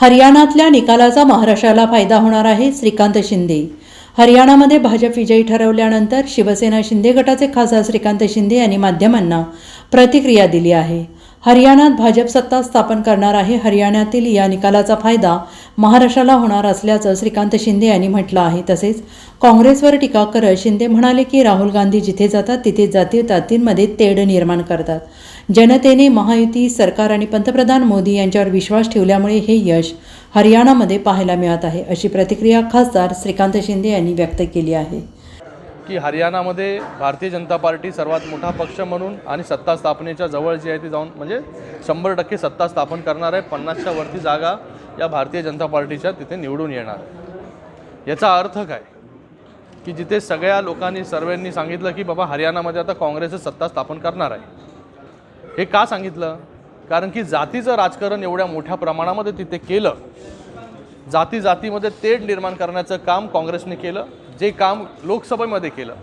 हरियाणातल्या निकालाचा महाराष्ट्राला फायदा होणार आहे श्रीकांत शिंदे. हरियाणामध्ये भाजप विजयी ठरवल्यानंतर शिवसेना शिंदे गटाचे खासदार श्रीकांत शिंदे यांनी माध्यमांना प्रतिक्रिया दिली आहे. हरियाणात भाजप सत्ता स्थापन करणार आहे. हरियाणातील या निकालाचा फायदा महाराष्ट्राला होणार असल्याचं श्रीकांत शिंदे यांनी म्हटलं आहे. तसेच काँग्रेसवर टीका करत शिंदे म्हणाले की राहुल गांधी जिथे जातात तिथे जाती तातींमध्ये तेढ निर्माण करतात. जनतेने महायुती सरकार आणि पंतप्रधान मोदी यांच्यावर विश्वास ठेवल्यामुळे हे यश हरियाणामध्ये पाहायला मिळत आहे अशी प्रतिक्रिया खासदार श्रीकांत शिंदे यांनी व्यक्त केली आहे. की हरियाणामध्ये भारतीय जनता पार्टी सर्वात मोठा पक्ष म्हणून आणि सत्ता स्थापनेच्या जवळ जी आहे ती जाऊन म्हणजे शंभर टक्के सत्ता स्थापन करणार आहे. पन्नासच्या वरती जागा या भारतीय जनता पार्टीच्या तिथे निवडून येणार. याचा अर्थ काय? की जिथे सगळ्या लोकांनी सर्वांनी सांगितलं की बाबा हरियाणामध्ये आता काँग्रेसच सत्ता स्थापन करणार आहे. हे का सांगितलं? कारण की जातीचं राजकारण एवढ्या मोठ्या प्रमाणामध्ये तिथे केलं. जाती जातीमध्ये तेढ निर्माण करण्याचं काम काँग्रेसने केलं जे काम लोकसभेमध्ये केलं.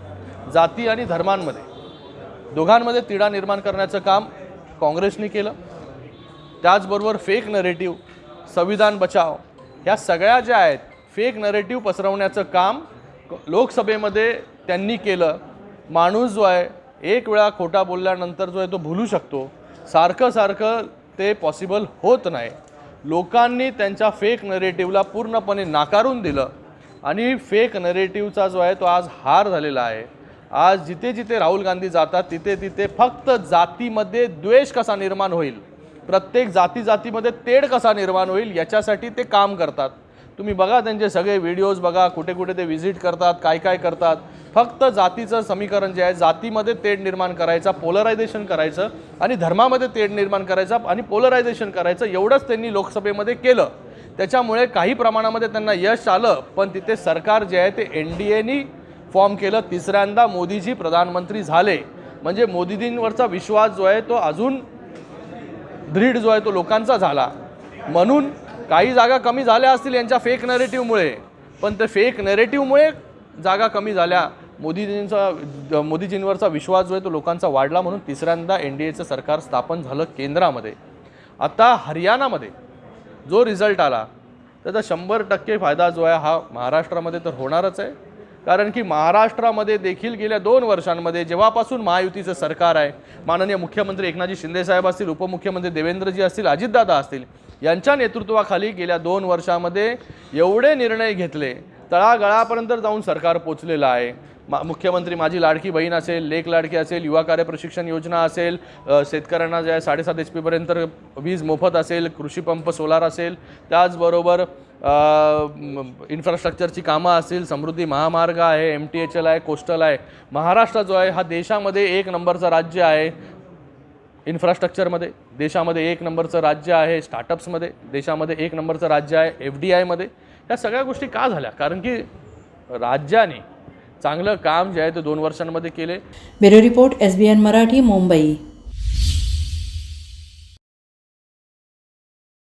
जाती आणि धर्मांमध्ये. दोघांमध्ये तिढा निर्माण करण्याचं काम काँग्रेसने केलं. त्याचबरोबर फेक नरेटिव्ह संविधान बचाव. ह्या सगळ्या ज्या आहेत फेक नरेटिव्ह पसरवण्याचं काम लोकसभेमध्ये त्यांनी केलं. माणूस जो आहे एक वेळा खोटा बोलल्यानंतर जो आहे तो भुलू शकतो. सारखं सारखं ते पॉसिबल होत नाही. लोकांनी त्यांच्या फेक नरेटिव्हला पूर्णपणे नाकारून दिलं. आणि फेक नरेटिव्हचा जो आहे तो आज हार झालेला आहे. आज जिथे जिथे राहुल गांधी जातात तिथे तिथे फक्त जातीमध्ये द्वेष कसा निर्माण होईल? प्रत्येक जाती जातीमध्ये तेढ कसा निर्माण होईल याच्यासाठी ते काम करतात. तुम्ही बघा त्यांचे सगळे व्हिडिओज बघा कुठे कुठे ते व्हिजिट करतात काय काय करतात. फक्त जातीचं समीकरण जे आहे जातीमध्ये तेढ निर्माण करायचा पोलरायझेशन करायचं आणि धर्मामध्ये तेढ निर्माण करायचा आणि पोलरायझेशन करायचं एवढंच त्यांनी लोकसभेमध्ये केलं. त्याच्यामुळे काही प्रमाणामध्ये त्यांना यश आलं पण तिथे सरकार जे आहे ते एन डी एनी फॉर्म केलं. तिसऱ्यांदा मोदीजी प्रधानमंत्री झाले. म्हणजे मोदीजींवरचा विश्वास जो आहे तो अजून दृढ जो आहे तो लोकांचा झाला. म्हणून काही जागा कमी झाल्या असतील यांच्या फेक नरेटिव्हमुळे पण ते फेक नरेटिव्हमुळे जागा कमी झाल्या. मोदीजींचा मोदीजींवरचा विश्वास जो आहे तो लोकांचा वाढला म्हणून तिसऱ्यांदा एन डी एचं सरकार स्थापन झालं केंद्रामध्ये. आता हरियाणामध्ये जो रिझल्ट आला त्याचा शंभर टक्के फायदा जो आहे हा महाराष्ट्रामध्ये तर होणारच आहे. कारण की महाराष्ट्रामध्ये देखील गेल्या दोन वर्षांमध्ये जेव्हापासून महायुतीचं सरकार आहे माननीय मुख्यमंत्री एकनाथजी शिंदेसाहेब असतील उपमुख्यमंत्री देवेंद्रजी असतील अजितदादा असतील यांच्या नेतृत्वाखाली गेल्या दोन वर्षामध्ये एवढे निर्णय घेतले तळागळापर्यंत जाऊन सरकार पोचलेलं आहे. मा मुख्यमंत्री माझी लाडकी बहीण असेल लेख लाडकी असेल युवा कार्य प्रशिक्षण योजना असेल शेतकऱ्यांना ज्या साडेसात एच पीपर्यंत वीज मोफत असेल कृषी पंप सोलार असेल त्याचबरोबर इन्फ्रास्ट्रक्चरची कामं असतील समृद्धी महामार्ग आहे एम टी एच एल आहे कोस्टल आहे. महाराष्ट्र जो आहे हा देशामध्ये एक नंबरचं राज्य आहे. इन्फ्रास्ट्रक्चरमध्ये देशामध्ये एक नंबरचं राज्य आहे. स्टार्टअप्समध्ये देशामध्ये एक नंबरचं राज्य आहे. एफ डी आयमध्ये ह्या सगळ्या गोष्टी का झाल्या? कारण की राज्याने चांगलं काम जे आहे ते दोन वर्षांमध्ये केले. Bureau report S B N Marathi Mumbai.